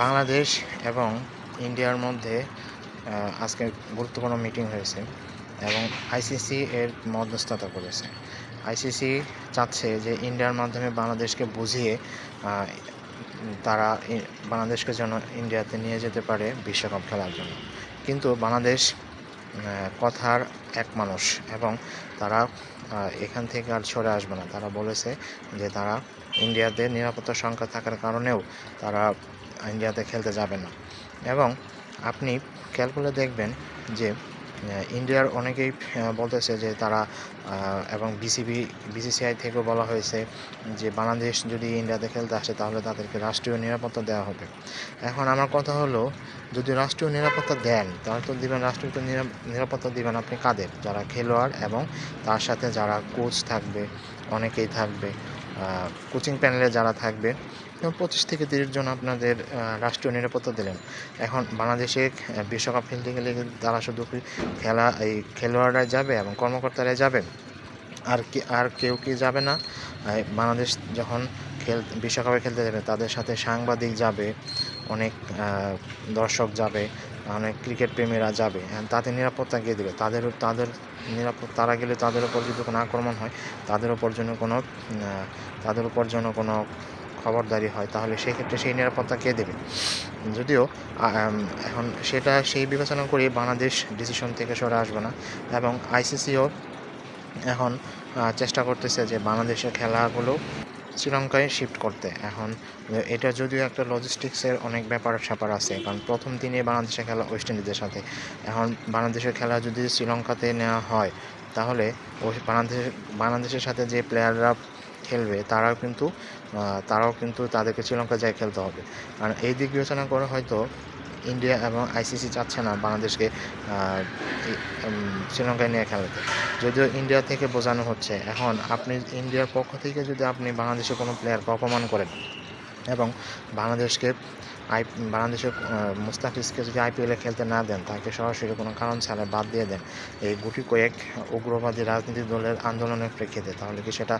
বাংলাদেশ এবং ইন্ডিয়ার মধ্যে আজকে গুরুত্বপূর্ণ মিটিং হয়েছে এবং আইসিসি এর মধ্যস্থতা করেছে। আইসিসি চাচ্ছে যে ইন্ডিয়ার মাধ্যমে বাংলাদেশকে বুঝিয়ে তারা বাংলাদেশকে যেন ইন্ডিয়াতে নিয়ে যেতে পারে বিশ্বকাপ খেলার জন্য। কিন্তু বাংলাদেশ কথার এক মানুষ এবং তারা এখান থেকে আর সরে আসবে না। তারা বলেছে যে তারা ইন্ডিয়াতে নিরাপত্তা সংখ্যা থাকার কারণেও তারা ইন্ডিয়াতে খেলতে যাবে না। এবং আপনি খেয়াল করলে দেখবেন যে ইন্ডিয়ার অনেকেই বলতেছে যে তারা এবং বিসিবি, বিসিসিআই থেকেও বলা হয়েছে যে, বাংলাদেশ যদি ইন্ডিয়াতে খেলতে আসে তাহলে তাদেরকে রাষ্ট্রীয় নিরাপত্তা দেওয়া হবে। এখন আমার কথা হলো, যদি রাষ্ট্রীয় নিরাপত্তা দেন, তাহলে তো দিবেন, রাষ্ট্রীয় নিরাপত্তা দিবেন আপনি কাদের? যারা খেলোয়াড় এবং তার সাথে যারা কোচ থাকবে, অনেকেই থাকবে। কোচিং প্যানেলে যারা থাকবে পঁচিশ থেকে তিরিশ জন আপনাদের রাষ্ট্রীয় নিরাপত্তা দিলেন। এখন বাংলাদেশে বিশ্বকাপ খেলতে গেলে তারা শুধু খেলা, এই খেলোয়াড়রা যাবে এবং কর্মকর্তারা যাবে? আর কি, আর কেউ কি যাবে না? বাংলাদেশ যখন খেল, বিশ্বকাপে খেলতে যাবে, তাদের সাথে সাংবাদিক যাবে, অনেক দর্শক যাবে অনেক ক্রিকেট প্রেমীরা যাবে and তাদের নিরাপত্তা কে দেবে? তাদের তাদের নিরাপদ তারা গেলে তাদের উপর যদি কোনো আক্রমণ হয়, তাদের উপর জন্য কোনো তাদের উপর জন্য কোনো খবরদারি হয়, তাহলে সেই ক্ষেত্রে সেই নিরাপত্তা কে দেবে? যদিও এখন সেটা সেই বিবেচনা করে বাংলাদেশ ডিসিশন থেকে সরে আসবে না, এবং আইসিসিও এখন চেষ্টা করতেছে যে বাংলাদেশের খেলাগুলো শ্রীলঙ্কায় শিফট করতে। এখন, এটা যদিও একটা লজিস্টিক্সের অনেক ব্যাপার স্যাপার আছে, কারণ প্রথম দিনে বাংলাদেশের খেলা ওয়েস্ট ইন্ডিজের সাথে। এখন বাংলাদেশের খেলা যদি শ্রীলঙ্কাতে নেওয়া হয়, তাহলে ওই বাংলাদেশের বাংলাদেশের সাথে যে প্লেয়াররা খেলবে, তারাও কিন্তু তারাও কিন্তু তাদেরকে শ্রীলঙ্কা যায় খেলতে হবে। কারণ এই দিক বিবেচনা করে হয়তো ইন্ডিয়া এবং আইসিসি চাচ্ছে না বাংলাদেশকে শ্রীলঙ্কায় নিয়ে খেলাতে। যদিও ইন্ডিয়া থেকে বোঝানো হচ্ছে, এখন আপনি ইন্ডিয়ার পক্ষ থেকে যদি আপনি বাংলাদেশে কোনো প্লেয়ারকে অপমান করেন এবং বাংলাদেশকে আই, বাংলাদেশের মুস্তাফিজকে যদি আইপিএলে খেলতে না দেন, তাকে সরাসরি কোনো কারণ ছাড়া বাদ দিয়ে দেন, এই গুটি কয়েক উগ্রবাদী রাজনৈতিক দলের আন্দোলনের প্রেক্ষিতে, তাহলে কি সেটা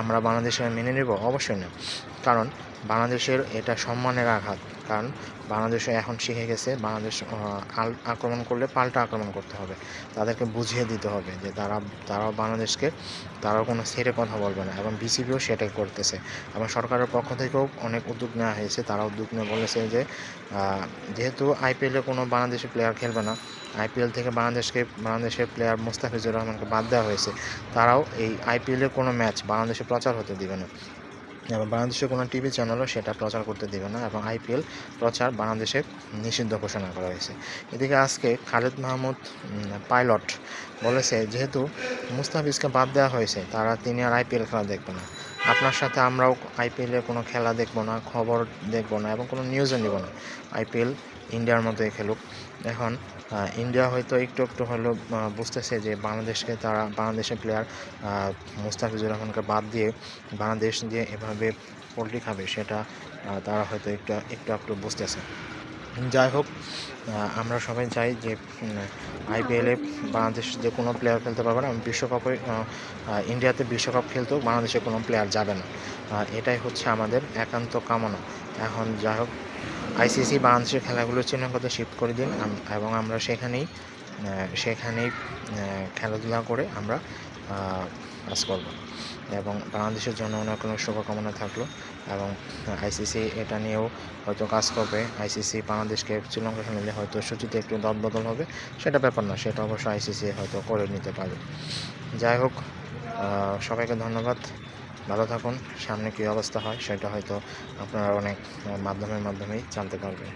আমরা বাংলাদেশে মেনে নেব? অবশ্যই না। কারণ বাংলাদেশের এটা সম্মানের আঘাত। কারণ বাংলাদেশে এখন শিখে গেছে, বাংলাদেশ আক্রমণ করলে পাল্টা আক্রমণ করতে হবে। তাদেরকে বুঝিয়ে দিতে হবে যে তারা, তারাও বাংলাদেশকে, তারাও কোনো ছেড়ে কথা বলবে না এবং বিসিবিও সেটাই করতেছে। এবং সরকারের পক্ষ থেকেও অনেক উদ্যোগ নেওয়া হয়েছে। তারা উদ্যোগ নিয়ে বলেছে যে যেহেতু আইপিএলে কোনো বাংলাদেশি প্লেয়ার খেলবে না, আইপিএল থেকে বাংলাদেশকে, বাংলাদেশের প্লেয়ার মুস্তাফিজুর রহমানকে বাদ দেওয়া হয়েছে। তারাও এই আইপিএলে কোনো ম্যাচ বাংলাদেশে প্রচার হতে দিবে না। এবং বাংলাদেশের কোনো টিভি চ্যানেলও সেটা প্রচার করতে দেবে না এবং আইপিএল প্রচার বাংলাদেশে নিষিদ্ধ ঘোষণা করা হয়েছে। এদিকে আজকে খালেদ মাহমুদ পাইলট বলেছে, যেহেতু মুস্তাফিজকে বাদ দেওয়া হয়েছে, তারা তিনি আর আইপিএল খেলা দেখবে না। আপনার সাথে আমরাও আইপিএলের কোনো খেলা দেখব না, খবর দেখব না এবং কোনো নিউজও নিব না। আইপিএল ইন্ডিয়ার মতোই খেলুক। এখন ইন্ডিয়া হয়তো একটু একটু হলেও বুঝতেছে যে বাংলাদেশকে তারা, বাংলাদেশের প্লেয়ার মুস্তাফিজুর রহমানকে বাদ দিয়ে বাংলাদেশ দিয়ে এভাবে পোলট্রি খাবে সেটা তারা হয়তো একটু একটু একটু বুঝতেছে। যাই হোক আমরা সবাই চাই যে আইপিএলে বাংলাদেশ যে কোনো প্লেয়ার খেলতে পারবে না, বিশ্বকাপে ইন্ডিয়াতে বিশ্বকাপ খেলতেও বাংলাদেশে কোনো প্লেয়ার যাবে না। এটাই হচ্ছে আমাদের একান্ত কামনা। এখন যাই হোক আইসিসি বাংলাদেশের খেলাগুলো শ্রীলঙ্কাতে শিফট করে দিন এবং আমরা সেখানেই সেখানেই খেলাধুলা করে আমরা কাজ করব। এবং বাংলাদেশের জন্য অনেক অনেক শুভকামনা থাকল এবং আইসিসি এটা নিয়েও হয়তো কাজ করবে। আইসিসি বাংলাদেশকে শ্রীলঙ্কা খেলালে হয়তো সূচিতে একটু দলবদল হবে, সেটা ব্যাপার না সেটা অবশ্য আইসিসি হয়তো করে নিতে পারে। যাই হোক সবাইকে ধন্যবাদ। ভালো থাকুন, সামনে কী অবস্থা হয় সেটা হয়তো আপনারা অনেক মাধ্যমের মাধ্যমেই জানতে পারবেন।